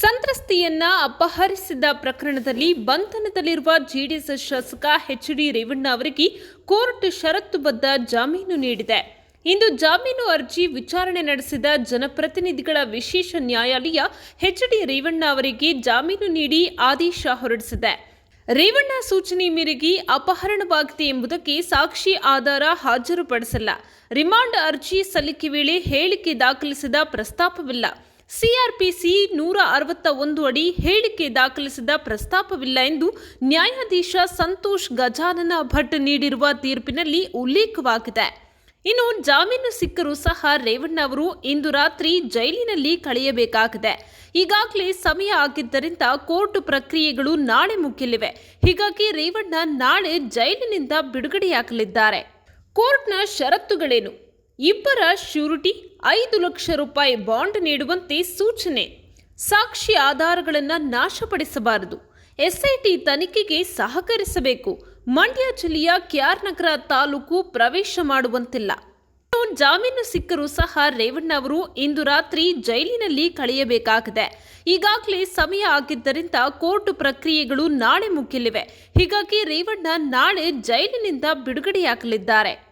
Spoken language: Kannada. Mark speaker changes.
Speaker 1: ಸಂತ್ರಸ್ತೆಯನ್ನ ಅಪಹರಿಸಿದ ಪ್ರಕರಣದಲ್ಲಿ ಬಂಧನದಲ್ಲಿರುವ ಜೆಡಿಎಸ್ ಶಾಸಕ ಎಚ್ ಡಿ ರೇವಣ್ಣ ಅವರಿಗೆ ಕೋರ್ಟ್ ಷರತ್ತುಬದ್ಧ ಜಾಮೀನು ನೀಡಿದೆ. ಇಂದು ಜಾಮೀನು ಅರ್ಜಿ ವಿಚಾರಣೆ ನಡೆಸಿದ ಜನಪ್ರತಿನಿಧಿಗಳ ವಿಶೇಷ ನ್ಯಾಯಾಲಯ ಎಚ್ ಡಿ ರೇವಣ್ಣ ಅವರಿಗೆ ಜಾಮೀನು ನೀಡಿ ಆದೇಶ ಹೊರಡಿಸಿದೆ. ರೇವಣ್ಣ ಸೂಚನೆ ಮೇರೆಗೆ ಅಪಹರಣವಾಗಿದೆ ಎಂಬುದಕ್ಕೆ ಸಾಕ್ಷಿ ಆಧಾರ ಹಾಜರುಪಡಿಸಿಲ್ಲ. ರಿಮಾಂಡ್ ಅರ್ಜಿ ಸಲ್ಲಿಕೆ ವೇಳೆ ಹೇಳಿಕೆ ದಾಖಲಿಸಿದ ಪ್ರಸ್ತಾಪವಿಲ್ಲ. ಸಿಆರ್ಪಿಸಿ ನೂರ ಅರವತ್ತ ಒಂದು ಅಡಿ ಹೇಳಿಕೆ ದಾಖಲಿಸಿದ ಪ್ರಸ್ತಾಪವಿಲ್ಲ ಎಂದು ನ್ಯಾಯಾಧೀಶ ಸಂತೋಷ್ ಗಜಾನನ ಭಟ್ ನೀಡಿರುವ ತೀರ್ಪಿನಲ್ಲಿ ಉಲ್ಲೇಖವಾಗಿದೆ. ಇನ್ನು ಜಾಮೀನು ಸಿಕ್ಕರೂ ಸಹ ರೇವಣ್ಣ ಅವರು ಇಂದು ರಾತ್ರಿ ಜೈಲಿನಲ್ಲಿ ಕಳೆಯಬೇಕಾಗಿದೆ. ಈಗಾಗಲೇ ಸಮಯ ಆಗಿದ್ದರಿಂದ ಕೋರ್ಟ್ ಪ್ರಕ್ರಿಯೆಗಳು ನಾಳೆ ಮುಗಿಯಲಿವೆ. ಹೀಗಾಗಿ ರೇವಣ್ಣ ನಾಳೆ ಜೈಲಿನಿಂದ ಬಿಡುಗಡೆಯಾಗಲಿದ್ದಾರೆ. ಕೋರ್ಟ್ನ ಷರತ್ತುಗಳೇನು? ಇಬ್ಬರ ಶ್ಯೂರಿಟಿ ಐದು ಲಕ್ಷ ರೂಪಾಯಿ ಬಾಂಡ್ ನೀಡುವಂತೆ ಸೂಚನೆ. ಸಾಕ್ಷಿ ಆಧಾರಗಳನ್ನು ನಾಶಪಡಿಸಬಾರದು. ಎಸ್ಐಟಿ ತನಿಖೆಗೆ ಸಹಕರಿಸಬೇಕು. ಮಂಡ್ಯ ಜಿಲ್ಲೆಯ ಕೆಆರ್ ನಗರ ತಾಲೂಕು ಪ್ರವೇಶ ಮಾಡುವಂತಿಲ್ಲ. ಜಾಮೀನು ಸಿಕ್ಕರೂ ಸಹ ರೇವಣ್ಣ ಅವರು ಇಂದು ರಾತ್ರಿ ಜೈಲಿನಲ್ಲಿ ಕಳೆಯಬೇಕಾಗಿದೆ. ಈಗಾಗಲೇ ಸಮಯ ಆಗಿದ್ದರಿಂದ ಕೋರ್ಟ್ ಪ್ರಕ್ರಿಯೆಗಳು ನಾಳೆ ಮುಗಿಯಲಿವೆ ಹೀಗಾಗಿ ರೇವಣ್ಣ ನಾಳೆ ಜೈಲಿನಿಂದ ಬಿಡುಗಡೆಯಾಗಲಿದ್ದಾರೆ.